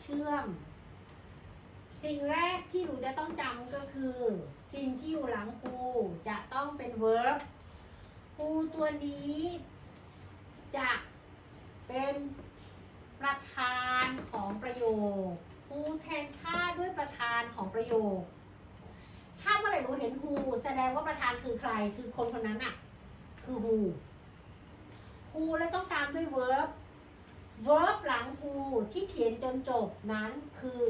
เชื่อม สิ่งแรกที่หนูจะต้องจำก็คือ สิ่งที่อยู่หลังคูจะต้องเป็น verb ครูตัวนี้ จะเป็นประธานของประโยคคูแทนค่าด้วยประธานของประโยค ถ้าเมื่อไหร่หนูเห็น who แสดงว่าประธานคือใคร คือคนคนนั้นอะคือ who who แล้วต้องตามด้วย verb verb ห ที่เขียนจนจบนั้นคือ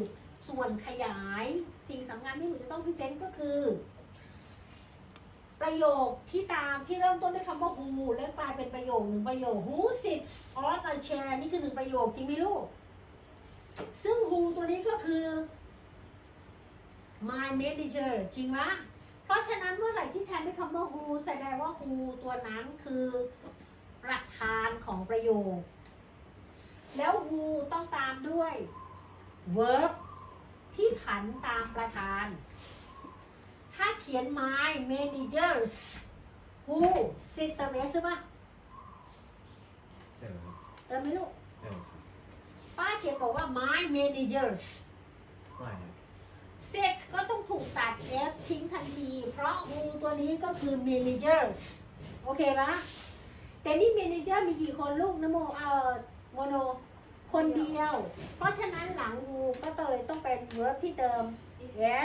ส่วนขยายสิ่งสำคัญที่หนูจะต้องพิเศษก็คือ ประโยคที่ตามที่เริ่มต้นด้วยคำว่า who แล้วกลายเป็นประโยคหนึ่งประโยค who sits on a chair นี่คือหนึ่งประโยคจริงไหมลูก ซึ่ง who ตัวนี้ก็คือ my manager จริงไหมเพราะฉะนั้นเมื่อไหร่ที่แทนด้วยคำว่า who แสดงว่า who ตัวนั้นคือประธานของประโยค แล้ว who ต้องตามด้วย verb ที่ผันตามประธาน ถ้าเขียน my managers who sit เติม s ใช่ปะเติมครับเติมไหมลูกเติมครับป้าเขียนบอกว่า my managers ไม่ครับเสร็จก็ต้องถูกตัด s ทิ้งทันที เพราะ who ตัวนี้ก็คือ managers โอเคปะแต่นี่ manager มีกี่คนลูกนะโมเอ่อโมโน คนเดียว เพราะฉะนั้นหลัง who ก็เลยต้องเป็น verb ที่เติม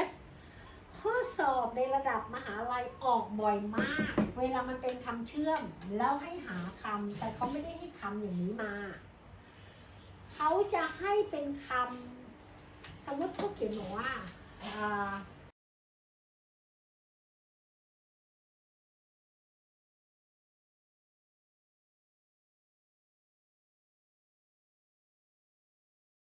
s ข้อสอบในระดับมหาลัยออกบ่อยมาก เวลามันเป็นคำเชื่อม แล้วให้หาคำแต่เขาไม่ได้ให้คำอย่างนี้มา เขาจะให้เป็นคำสมมติเขาเขียนบอกว่า